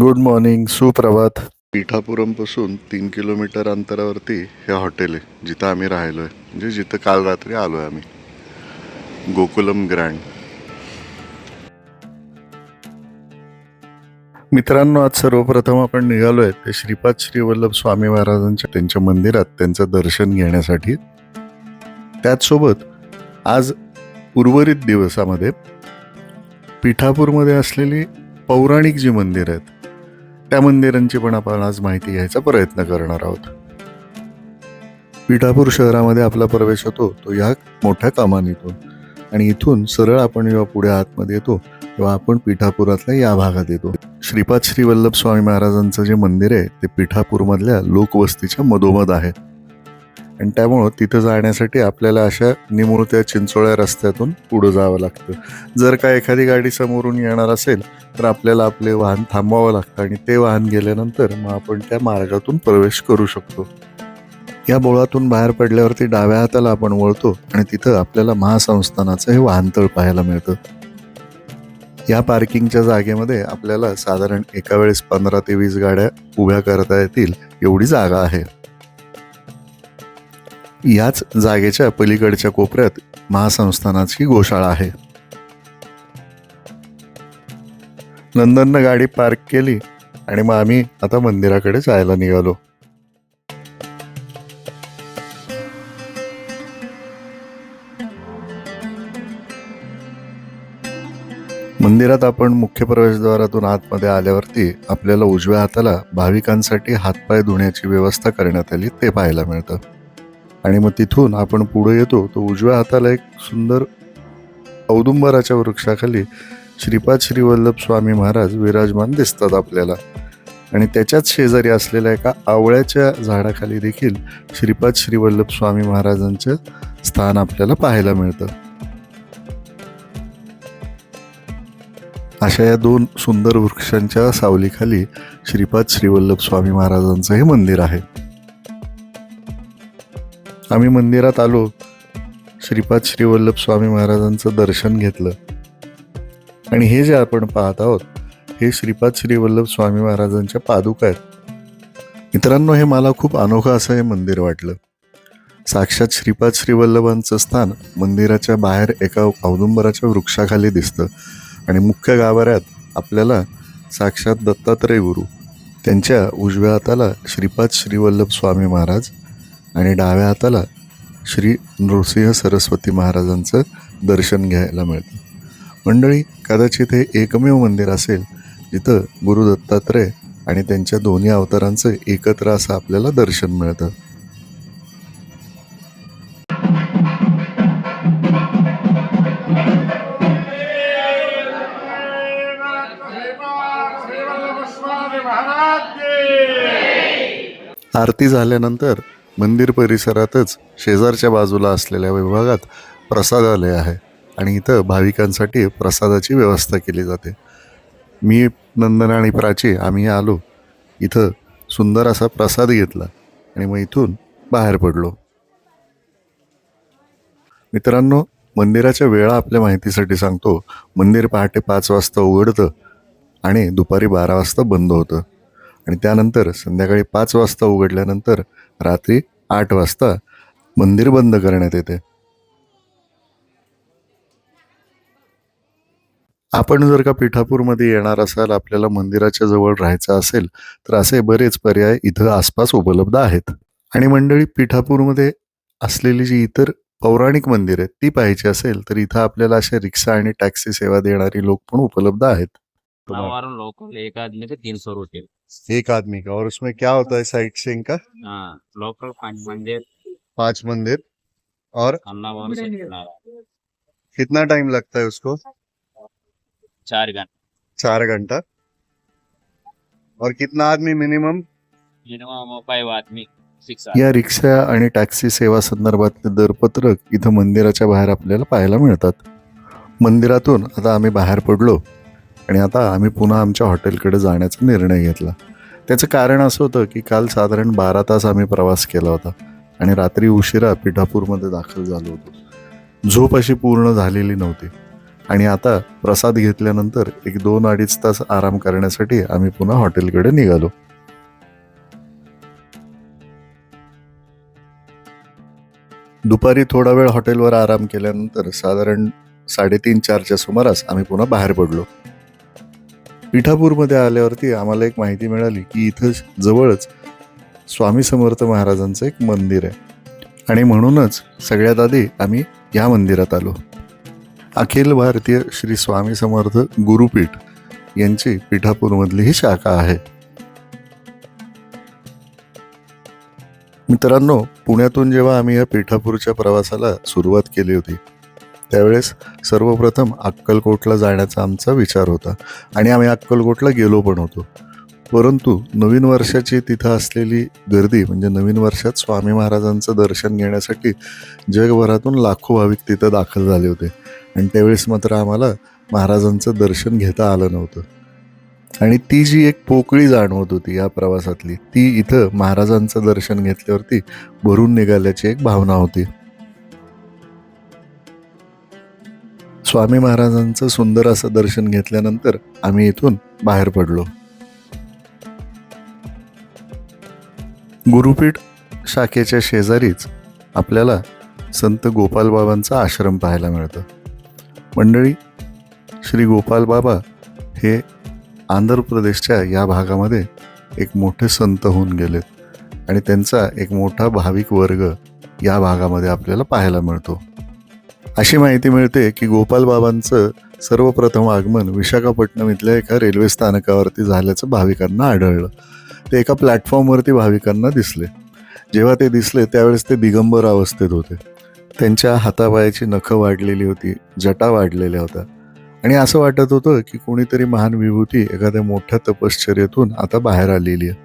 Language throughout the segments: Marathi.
गुड मॉर्निंग सुप्रभात पिठापुरमपासून तीन किलोमीटर अंतरावरती हे हॉटेल आहे जिथं आम्ही राहिलो आहे म्हणजे जिथं काल रात्री आलो आहे आम्ही. गोकुलम ग्रँड. मित्रांनो आज सर्वप्रथम आपण निघालो आहे ते श्रीपाद श्री वल्लभ स्वामी महाराजांच्या त्यांच्या मंदिरात त्यांचं दर्शन घेण्यासाठी. त्याचसोबत आज उर्वरित दिवसामध्ये पिठापूरमध्ये असलेली पौराणिक जी मंदिर आहेत त्या मंदिरांची पण आपण आज माहिती घ्यायचा प्रयत्न करणार आहोत. पिठापूर शहरामध्ये आपला प्रवेश होतो तो या मोठ्या कमानीतून. आणि इथून सरळ आपण जेव्हा पुढे आतमध्ये येतो तेव्हा आपण पिठापुरातल्या या भागात येतो. श्रीपाद श्री वल्लभ स्वामी महाराजांचं जे मंदिर आहे ते पिठापूरमधल्या लोकवस्तीच्या मधोमध आहे. आणि त्यामुळं तिथं जाण्यासाठी आपल्याला अशा निमुळत्या चिंचोळ्या रस्त्यातून पुढं जावं लागतं. जर का एखादी गाडी समोरून येणार असेल तर आपल्याला आपले वाहन थांबवावं लागतं आणि ते वाहन गेल्यानंतर मग आपण त्या मार्गातून प्रवेश करू शकतो. या बोळातून बाहेर पडल्यावरती डाव्या हाताला आपण वळतो आणि तिथं आपल्याला महासंस्थानाचं हे वाहनतळ पाहायला मिळतं. या पार्किंगच्या जागेमध्ये आपल्याला साधारण एका वेळेस पंधरा ते वीस गाड्या उभ्या करता येतील एवढी जागा आहे. याच जागेच्या पलीकडच्या कोपऱ्यात महासंस्थानाची गोशाळा आहे. नंदननं गाडी पार्क केली आणि मग आम्ही आता मंदिराकडे जायला निघालो. मंदिरात आपण मुख्य प्रवेशद्वारातून आतमध्ये आल्यावरती आपल्याला उजव्या हाताला भाविकांसाठी हातपाय धुण्याची व्यवस्था करण्यात आली ते पाहायला मिळतं. आणि मग तिथून आपण पुढे येतो तो उजव्या हाताला एक सुंदर औदुंबराच्या वृक्षाखाली श्रीपाद श्रीवल्लभ स्वामी महाराज विराजमान दिसतात आपल्याला. आणि त्याच्याच शेजारी असलेल्या एका आवळ्याच्या झाडाखाली देखील श्रीपाद श्रीवल्लभ स्वामी महाराजांचं स्थान आपल्याला पाहायला मिळतं. अशा या दोन सुंदर वृक्षांच्या सावलीखाली श्रीपाद श्रीवल्लभ स्वामी महाराजांचं हे मंदिर आहे. आम्ही मंदिरात आलो. श्रीपाद श्रीवल्लभ स्वामी महाराजांचं दर्शन घेतलं. आणि हे जे आपण पाहत आहोत हे श्रीपाद श्रीवल्लभ स्वामी महाराजांच्या पादुका आहेत. मित्रांनो हे मला खूप अनोखं असं हे मंदिर वाटलं. साक्षात श्रीपाद श्रीवल्लभांचं स्थान मंदिराच्या बाहेर एका औदुंबराच्या वृक्षाखाली दिसतं. आणि मुख्य गाभाऱ्यात आपल्याला साक्षात दत्तात्रय गुरु त्यांच्या उजव्या हाताला श्रीपाद श्रीवल्लभ स्वामी महाराज आणि डाव्या हाताला श्री नृसिंह सरस्वती महाराजांचं दर्शन घ्यायला मिळतं. मंडळी कदाचित हे एकमेव मंदिर असेल जिथं गुरु दत्तात्रय आणि त्यांच्या दोन्ही अवतारांचं एकत्र असं आपल्याला दर्शन मिळतं. आरती झाल्यानंतर मंदिर परिसरातच शेजारच्या बाजूला असलेल्या विभागात प्रसादालय आहे आणि इथं भाविकांसाठी प्रसादाची व्यवस्था केली जाते. मी नंदन आणि प्राची आम्ही आलो. इथं सुंदर असा प्रसाद घेतला आणि मग इथून बाहेर पडलो. मित्रांनो मंदिराच्या वेळा आपल्या माहितीसाठी सांगतो मंदिर पहाटे पाच वाजता उघडतं आणि दुपारी बारा वाजता बंद होतं. आणि त्यानंतर संध्याकाळी पाच वाजता उघडल्यानंतर रात्री आठ वाजता मंदिर बंद करण्यात येते. आपण जर का पिठापूरमध्ये येणार असाल आपल्याला मंदिराच्या जवळ राहायचं असेल तर असे बरेच पर्याय इथं आसपास उपलब्ध आहेत. आणि मंडळी पिठापूरमध्ये असलेली जी इतर पौराणिक मंदिर आहेत ती पाहायची असेल तर इथं आपल्याला अशा रिक्षा आणि टॅक्सी सेवा देणारी लोक पण उपलब्ध आहेत. नवारण लोकल एक आदमी के तीन सौ रुपये एक आदमी का और उसमें क्या होता है साइट सीइंग का? हाँ लोकल पाँच मंदिर। पांच मंदिर और? कितना टाइम लगता है उसको? चार घंटे। चार घंटा। और कितना आदमी मिनिमम मिनिमम फाइव आदमी या रिक्षा आणि टॅक्सी सेवा संदर्भातले दरपत्रक इथं मंदिराच्या बाहेर आपल्याला पाहायला मिळतात. मंदिरातून आता आम्ही बाहेर पडलो. आणि आता आम्ही पुन्हा आमच्या हॉटेलकडे जाण्याचा निर्णय घेतला. त्याचं कारण असं होतं की काल साधारण बारा तास आम्ही प्रवास केला होता आणि रात्री उशिरा पिठापूरमध्ये दाखल झालो होतो. झोप अशी पूर्ण झालेली नव्हती. आणि आता प्रसाद घेतल्यानंतर एक दोन अडीच तास आराम करण्यासाठी आम्ही पुन्हा हॉटेलकडे निघालो. दुपारी थोडा वेळ हॉटेलवर आराम केल्यानंतर साधारण साडेतीन चारच्या सुमारास आम्ही पुन्हा बाहेर पडलो. पिठापूरमध्ये आल्यावरती आम्हाला एक माहिती मिळाली की इथं जवळच स्वामी समर्थ महाराजांचं एक मंदिर आहे. आणि म्हणूनच सगळ्यात आधी आम्ही या मंदिरात आलो. अखिल भारतीय श्री स्वामी समर्थ गुरुपीठ यांची पिठापूरमधली ही शाखा आहे. मित्रांनो पुण्यातून जेव्हा आम्ही या पिठापूरच्या प्रवासाला सुरुवात केली होती त्यावेळेस सर्वप्रथम अक्कलकोटला जाण्याचा आमचा विचार होता आणि आम्ही अक्कलकोटला गेलो पण होतो. परंतु नवीन वर्षाची तिथं असलेली गर्दी म्हणजे नवीन वर्षात स्वामी महाराजांचं दर्शन घेण्यासाठी जगभरातून लाखो भाविक तिथं दाखल झाले होते. आणि त्यावेळेस मात्र आम्हाला महाराजांचं दर्शन घेता आलं नव्हतं. आणि ती जी एक पोकळी जाणवत होती या प्रवासातली ती इथं महाराजांचं दर्शन घेतल्यावरती भरून निघाल्याची एक भावना होती. स्वामी महाराजांचं सुंदर असं दर्शन घेतल्यानंतर आम्ही इथून बाहेर पडलो. गुरुपीठ शाखेच्या शेजारीच आपल्याला संत गोपालबाबांचा आश्रम पाहायला मिळतं. मंडळी श्री गोपाल बाबा हे आंध्र प्रदेशच्या या भागामध्ये एक मोठे संत होऊन गेलेत आणि त्यांचा एक मोठा भाविक वर्ग या भागामध्ये आपल्याला पाहायला मिळतो. अशी माहिती मिळते की गोपाल बाबांचं सर्वप्रथम आगमन विशाखापट्टणम इथल्या एका रेल्वे स्थानकावरती झाल्याचं भाविकांना आढळलं. ते एका प्लॅटफॉर्मवरती भाविकांना दिसले. जेव्हा ते दिसले त्यावेळेस ते दिगंबर अवस्थेत होते. त्यांच्या हातापायाची नखं वाढलेली होती जटा वाढलेल्या होत्या. आणि असं वाटत होतं की कोणीतरी महान विभूती एखाद्या मोठ्या तपश्चर्येतून आता बाहेर आलेली आहे.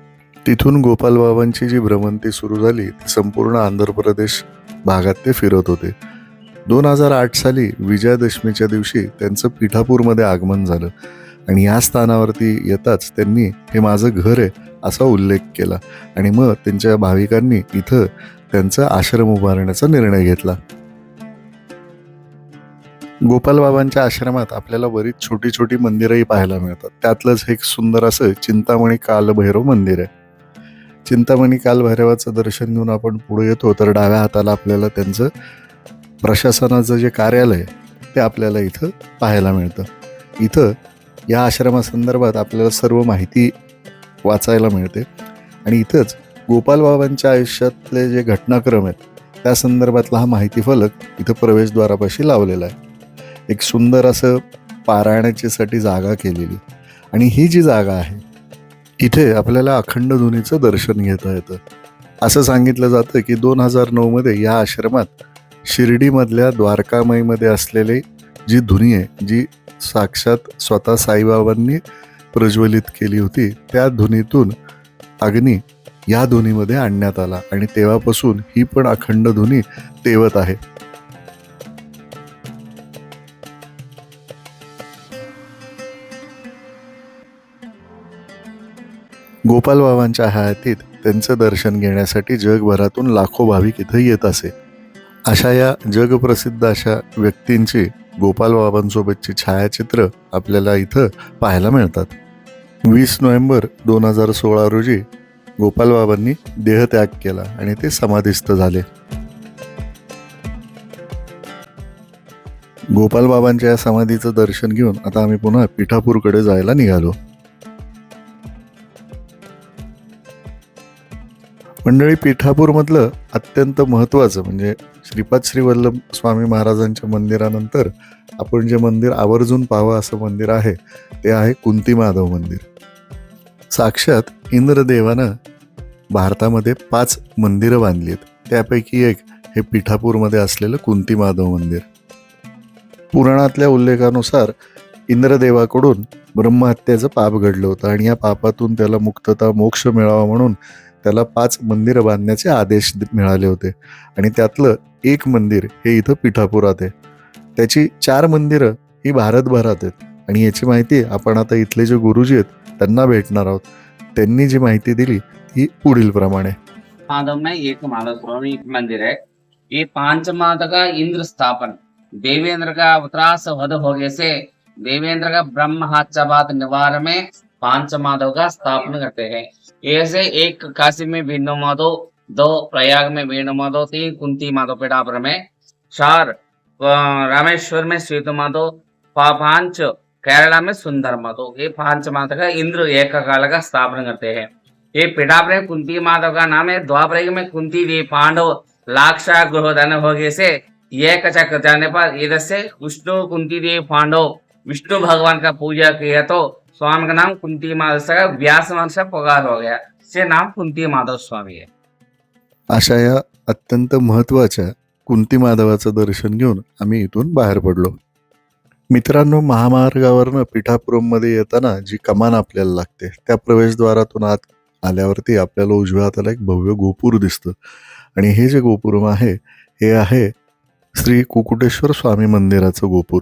तिथून गोपालबाबांची जी भ्रमंती सुरू झाली ती संपूर्ण आंध्र प्रदेश भागात ते फिरत होते. दोन हजार आठ साली विजयादशमीच्या दिवशी त्यांचं पिठापूरमध्ये आगमन झालं. आणि या स्थानावरती येताच त्यांनी हे माझं घर आहे असा उल्लेख केला. आणि मग त्यांच्या भाविकांनी इथं त्यांचा आश्रम उभारण्याचा निर्णय घेतला. गोपालबाबांच्या आश्रमात आपल्याला बरीच छोटी छोटी मंदिरंही पाहायला मिळतात. त्यातलंच एक सुंदर असं चिंतामणी कालभैरव मंदिर आहे. चिंतामणी कालभैरवाचं दर्शन घेऊन आपण पुढे येतो तर डाव्या हाताला आपल्याला त्यांचं प्रशासनाचं जे कार्यालय ते आपल्याला इथं पाहायला मिळतं. इथं या आश्रमासंदर्भात आपल्याला सर्व माहिती वाचायला मिळते. आणि इथंच गोपालबाबांच्या आयुष्यातले जे घटनाक्रम आहेत त्या संदर्भातला हा माहिती फलक इथं प्रवेशद्वारापाशी लावलेला आहे. एक सुंदर असं पारायणाच्यासाठी जागा केलेली. आणि ही जी जागा आहे इथे आपल्याला अखंड धुनीचं दर्शन घेता येतं. असं सांगितलं जातं की दोन हजार नऊमध्ये या आश्रमात शिर्डीमधल्या द्वारकामाईमध्ये असलेली जी धुनी आहे जी साक्षात स्वतः साईबाबांनी प्रज्वलित केली होती त्या धुनीतून अग्नी या धुनीमध्ये आणण्यात आला आणि तेव्हापासून ही पण अखंड धुनी तेवत आहे. गोपाल बाबांच्या हयातीत त्यांचं दर्शन घेण्यासाठी जगभरातून लाखो भाविक इथं येत असे. अशा या जगप्रसिद्ध अशा व्यक्तींची गोपाल बाबांसोबतची छायाचित्र आपल्याला इथं पाहायला मिळतात. वीस नोव्हेंबर दोन हजार सोळा रोजी गोपाल बाबांनी देहत्याग केला आणि ते समाधिस्थ झाले. गोपाल बाबांच्या या समाधीचं दर्शन घेऊन आता आम्ही पुन्हा पिठापूरकडे जायला निघालो. मंडळी पिठापूरमधलं अत्यंत महत्त्वाचं म्हणजे श्रीपाद श्रीवल्लभ स्वामी महाराजांच्या मंदिरानंतर आपण जे मंदिर आवर्जून पाहावं असं मंदिर आहे ते आहे कुंती माधव मंदिर. साक्षात इंद्रदेवानं भारतामध्ये पाच मंदिरं बांधली आहेत. त्यापैकी एक हे पिठापूरमध्ये असलेलं कुंती माधव मंदिर. पुराणातल्या उल्लेखानुसार इंद्रदेवाकडून ब्रह्महत्याचं पाप घडलं होतं आणि या पापातून त्याला मुक्तता मोक्ष मिळावा म्हणून त्याला पाच मंदिरं बांधण्याचे आदेश मिळाले होते. आणि त्यातलं एक मंदिर हे इथं पिठापुरात आहे. त्याची चार मंदिरं ही भारतभरात आहेत. आणि याची माहिती आपण आता इथले जे गुरुजी आहेत त्यांना भेटणार आहोत. त्यांनी जी माहिती दिली ती पुढील प्रमाणे. माधव में एक माधव स्वामी मंदिर है ये पांच माता का इंद्र स्थापन देवेंद्र का अवतरास वध हो से देवेंद्र का ब्रह्म हाचाबाद निवार में पाँच माधव का स्थापना करते हैं। ऐसे एक काशी में विष्णु माधव दो प्रयाग में विष्णु माधव तीन कुंती माधव पिठापुर में, चार रामेश्वर में श्वेत माधव पाँच, केरला में सुंदर माधव ये पाँच माधव का इंद्र एक काल का स्थापना करते हैं। ये पिठापुर में कुंती माधव का नाम है द्वापर में कुंती देवी पांडव, लाक्षा गृहदान हो गए से एक चक्र जाने पर इधर से विष्णु कुंती देवी पांडव, विष्णु भगवान का पूजा किया तो स्वामी का नाम कुंती माधव से व्यास महर्षि पगार हो गया। से नाम कुंती माधव स्वामी है। अशा या अत्यंत महत्त्वाच्या कुंती माधवाचं दर्शन घेऊन आम्ही इथून बाहेर पडलो. मित्रांनो महामार्गावरनं पिठापुरममध्ये येताना जी कमान आपल्याला लागते त्या प्रवेशद्वारातून आत आल्यावरती आपल्याला उजव्या हाताला एक भव्य गोपूर दिसतं. आणि हे जे गोपुरम आहे हे आहे श्री कुकुटेश्वर स्वामी मंदिराचं गोपूर.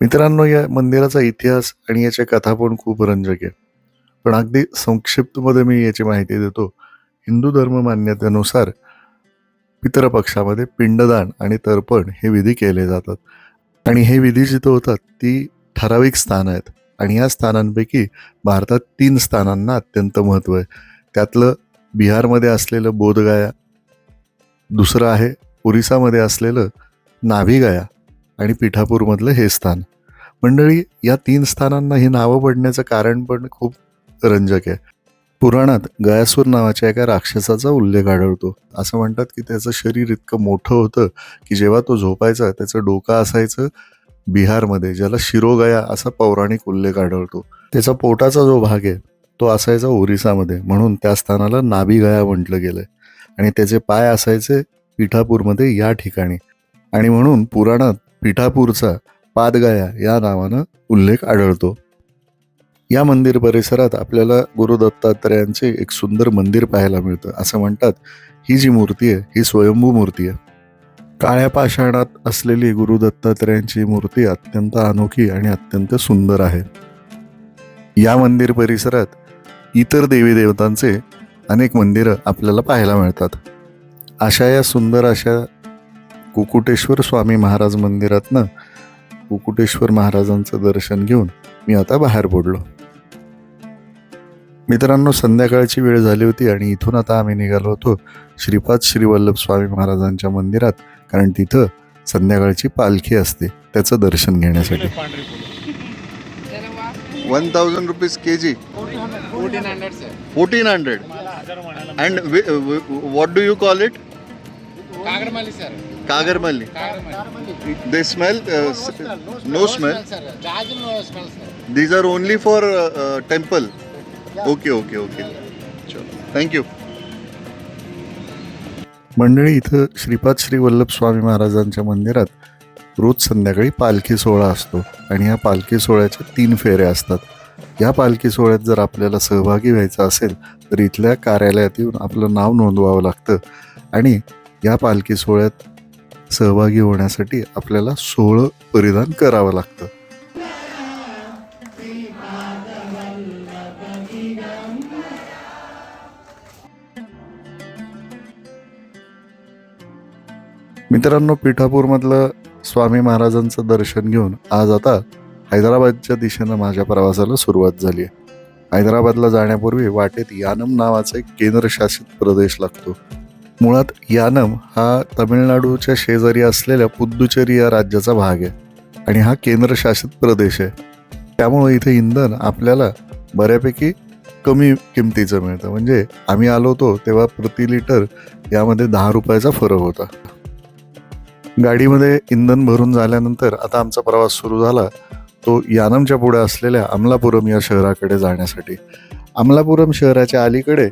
मित्रांनो या मंदिराचा इतिहास आणि याच्या कथा पण खूप रंजक आहे. पण अगदी संक्षिप्तमध्ये मी याची माहिती देतो. हिंदू धर्म मान्यतेनुसार पितरपक्षामध्ये पिंडदान आणि तर्पण हे विधी केले जातात. आणि हे विधी जिथं होतात ती ठराविक स्थानं आहेत. आणि या स्थानांपैकी भारतात तीन स्थानांना अत्यंत महत्त्व आहे. त्यातलं बिहारमध्ये असलेलं बोधगाया दुसरं आहे ओरिसामध्ये असलेलं नाभिगाया आणि पिठापूरमधलं हे स्थान. मंडळी या तीन स्थानांना ही नावं पडण्याचं कारण पण खूप रंजक आहे. पुराणात गयासूर नावाच्या एका राक्षसाचा उल्लेख आढळतो. असं म्हणतात की त्याचं शरीर इतकं मोठं होतं की जेव्हा तो झोपायचा त्याचं डोकं असायचं बिहारमध्ये ज्याला शिरोगया असा पौराणिक उल्लेख आढळतो. त्याचा पोटाचा जो भाग आहे तो असायचा ओरिसामध्ये. म्हणून त्या स्थानाला नाभिगया म्हटलं गेलंय. आणि त्याचे पाय असायचे पिठापूरमध्ये या ठिकाणी. आणि म्हणून पुराणात पिठापूरचा पादगाया या नावानं उल्लेख आढळतो. या मंदिर परिसरात आपल्याला गुरु दत्तात्रयांचे एक सुंदर मंदिर पाहायला मिळतं असं म्हणतात. ही जी मूर्ती आहे ही स्वयंभू मूर्ती आहे. काळ्या पाषाणात असलेली गुरु दत्तात्रयांची मूर्ती अत्यंत अनोखी आणि अत्यंत सुंदर आहे. या मंदिर परिसरात इतर देवी देवतांचे अनेक मंदिरं आपल्याला पाहायला मिळतात. अशा या सुंदर अशा कुकुटेश्वर स्वामी महाराज मंदिरातनं कुकुटेश्वर महाराजांचं दर्शन घेऊन मी आता बाहेर पडलो. मित्रांनो संध्याकाळची वेळ झाली होती आणि इथून आता आम्ही निघालो होतो श्रीपाद श्री वल्लभ स्वामी महाराजांच्या मंदिरात कारण तिथं संध्याकाळची पालखी असते त्याचं दर्शन घेण्यासाठी. One thousand rupees K G fourteen hundred and what do you call it sir कागरमल्ली कागडमाली they smell no smell sir जहाज no smell sir these are only for temple okay okay okay चलो थँक्यू मंडळी इथं श्रीपाद श्री वल्लभ स्वामी महाराजांच्या मंदिरात रोज संध्याकाळी पालखी सोहळा असतो आणि या पालखी सोहळ्याच्या तीन फेऱ्या असतात. या पालखी सोहळ्यात जर आपल्याला सहभागी व्हायचं असेल तर इथल्या कार्यालयात येऊन आपलं नाव नोंदवावं लागतं. आणि या पालखी सोहळ्यात सहभागी होण्यासाठी आपल्याला सोहळं परिधान करावं लागतं. मित्रांनो पिठापूरमधलं स्वामी महाराजांचं दर्शन घेऊन आज आता हैदराबादच्या दिशेनं माझ्या प्रवासाला सुरुवात झाली आहे. हैदराबादला जाण्यापूर्वी वाटेत यानम नावाचा एक केंद्रशासित प्रदेश लागतो. मुळात यानम हा तमिळनाडूच्या शेजारी असलेल्या पुद्दुचेरी या राज्याचा भाग आहे आणि हा केंद्रशासित प्रदेश आहे. त्यामुळे इथे इंधन आपल्याला बऱ्यापैकी कमी किमतीचं मिळतं. म्हणजे आम्ही आलो होतो तेव्हा प्रति लिटर यामध्ये दहा रुपयाचा फरक होता. गाडीमध्ये इंधन भरून झाल्यानंतर आता आमचा प्रवास सुरू झाला तो यानमच्या पुढे असलेल्या अमलापुरम या शहराकडे जाण्यासाठी. अमलापुरम शहराच्या अलीकडे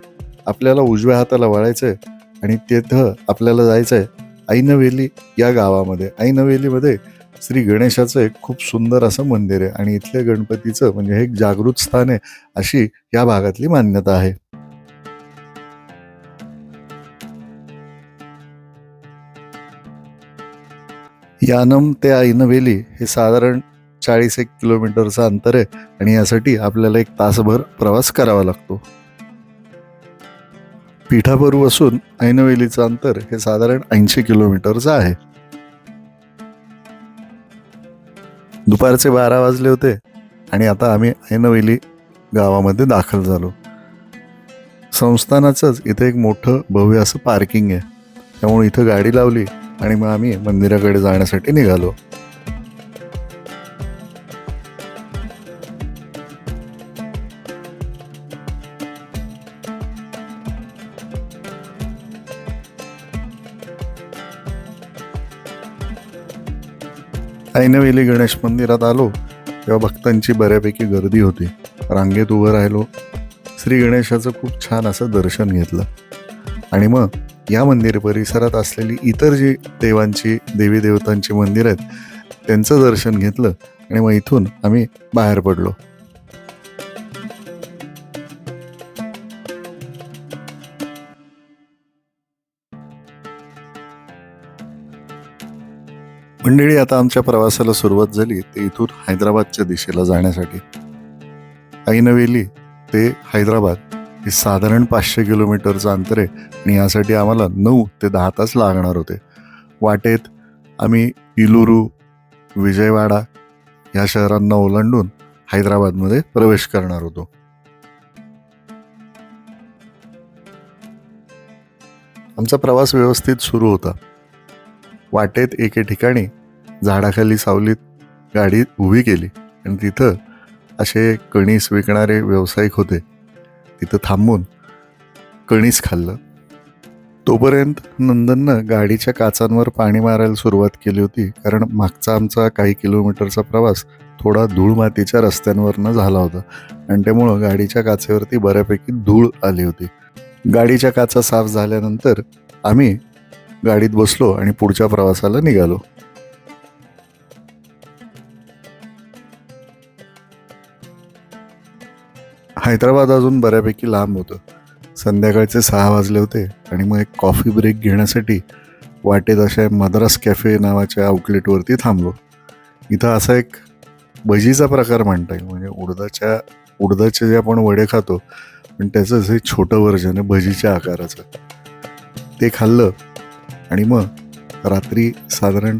आपल्याला उजव्या हाताला वळायचं आहे आणि तिथं आपल्याला जायचं आहे ऐनवेली या गावामध्ये. ऐनवेलीमध्ये श्री गणेशाचं एक खूप सुंदर असं मंदिर आहे आणि इथल्या गणपतीचं म्हणजे हे एक जागृत स्थान आहे अशी या भागातली मान्यता आहे. यानम ते ऐनवेली हे साधारण चाळीस एक किलोमीटरचं अंतर आहे आणि यासाठी आपल्याला एक तासभर प्रवास करावा लागतो. पिठापूरपासून ऐनवेलीचं अंतर हे साधारण ऐंशी किलोमीटरचं आहे. दुपारचे बारा वाजले होते आणि आता आम्ही ऐनवेली गावामध्ये दाखल झालो. संस्थानाचंच इथे एक मोठं भव्य असं पार्किंग आहे. त्यामुळे इथं गाडी लावली आणि मग आम्ही मंदिराकडे जाण्यासाठी निघालो. ऐनवेली गणेश मंदिरात आलो तेव्हा भक्तांची बऱ्यापैकी गर्दी होती. रांगेत उभं राहिलो. श्री गणेशाचं खूप छान असं दर्शन घेतलं. आणि मग या मंदिर परिसरात असलेली इतर जी देवांची देवी देवतांची मंदिर आहेत त्यांचं दर्शन घेतलं आणि मग इथून आम्ही बाहेर पडलो. मंडळी आता आमच्या प्रवासाला सुरुवात झाली. ते इथून हैदराबादच्या दिशेला जाण्यासाठी. ऐनवेली ते हैदराबाद. हे साधारण पाचशे किलोमीटरचं अंतर आहे आणि यासाठी आम्हाला नऊ ते दहा तास लागणार होते. वाटेत आम्ही इलुरू विजयवाडा या शहरांना ओलांडून हैदराबादमध्ये प्रवेश करणार होतो. आमचा प्रवास व्यवस्थित सुरू होता. वाटेत एके ठिकाणी झाडाखाली सावलीत गाडी उभी केली आणि तिथं असे कणीस विकणारे व्यावसायिक होते. तिथं थांबून कणीस खाल्लं. तोपर्यंत नंदननं गाडीच्या काचांवर पाणी मारायला सुरुवात केली होती कारण मागचा आमचा काही किलोमीटरचा प्रवास थोडा धूळ मातीच्या रस्त्यांवरनं झाला होता आणि त्यामुळं गाडीच्या काचेवरती बऱ्यापैकी धूळ आली होती. गाडीच्या काचा साफ झाल्यानंतर आम्ही गाडीत बसलो आणि पुढच्या प्रवासाला निघालो. हैदराबाद अजून बऱ्यापैकी लांब होतं. संध्याकाळचे सहा वाजले होते आणि मग एक कॉफी ब्रेक घेण्यासाठी वाटेत अशा मद्रास कॅफे नावाच्या आउटलेटवरती थांबलो. इथं असा एक भजीचा प्रकार म्हणता येईल म्हणजे उडदाच्या उडदाचे जे आपण वडे खातो पण त्याचं जे छोटं व्हर्जन आहे भजीच्या आकाराचं. ते खाल्लं. आणि मग रात्री साधारण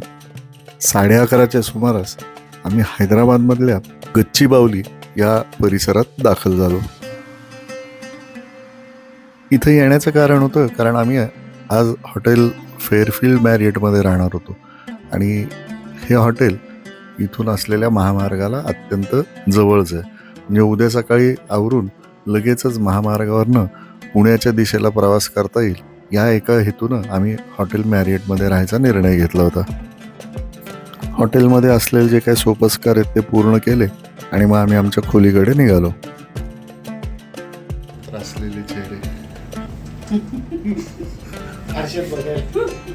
साडे अकराच्या सुमारास आम्ही हैदराबादमधल्या गच्ची बावली या परिसरात दाखल झालो. इथं येण्याचं कारण होतं कारण आम्ही आज हॉटेल फेअरफिल्ड मॅरिएटमध्ये राहणार होतो. आणि हे हॉटेल इथून असलेल्या महामार्गाला अत्यंत जवळच आहे. म्हणजे उद्या सकाळी आवरून लगेचच महामार्गावरनं पुण्याच्या दिशेला प्रवास करता येईल. या एका हेतूनं आम्ही हॉटेल मॅरिएटमध्ये राहायचा निर्णय घेतला होता. हॉटेलमध्ये असलेले जे काही सोपस्कार आहेत ते पूर्ण केले आणि मग आम्ही आमच्या खोलीकडे निघालो. त्रासलेले चेहरे.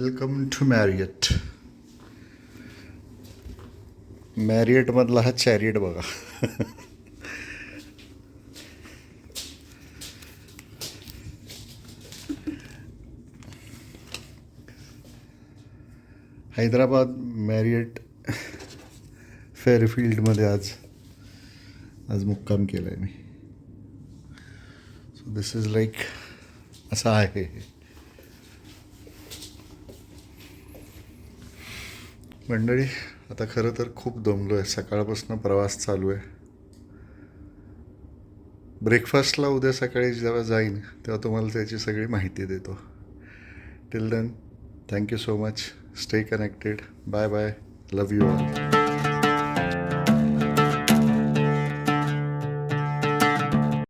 Welcome to Marriott. मॅरियटमधला हा चॅरियट बघा. हैदराबाद मॅरियट फेअरफिल्डमध्ये आज आज मुक्काम केला आहे मी. सो दिस इज लाईक असं आहे मंडळी आता खरं तर खूप दमलो आहे सकाळपासून प्रवास चालू आहे ब्रेकफास्टला उद्या सकाळी जेव्हा जाईन तेव्हा तुम्हाला त्याची सगळी माहिती देतो. Till then thank you so much stay connected bye bye love you all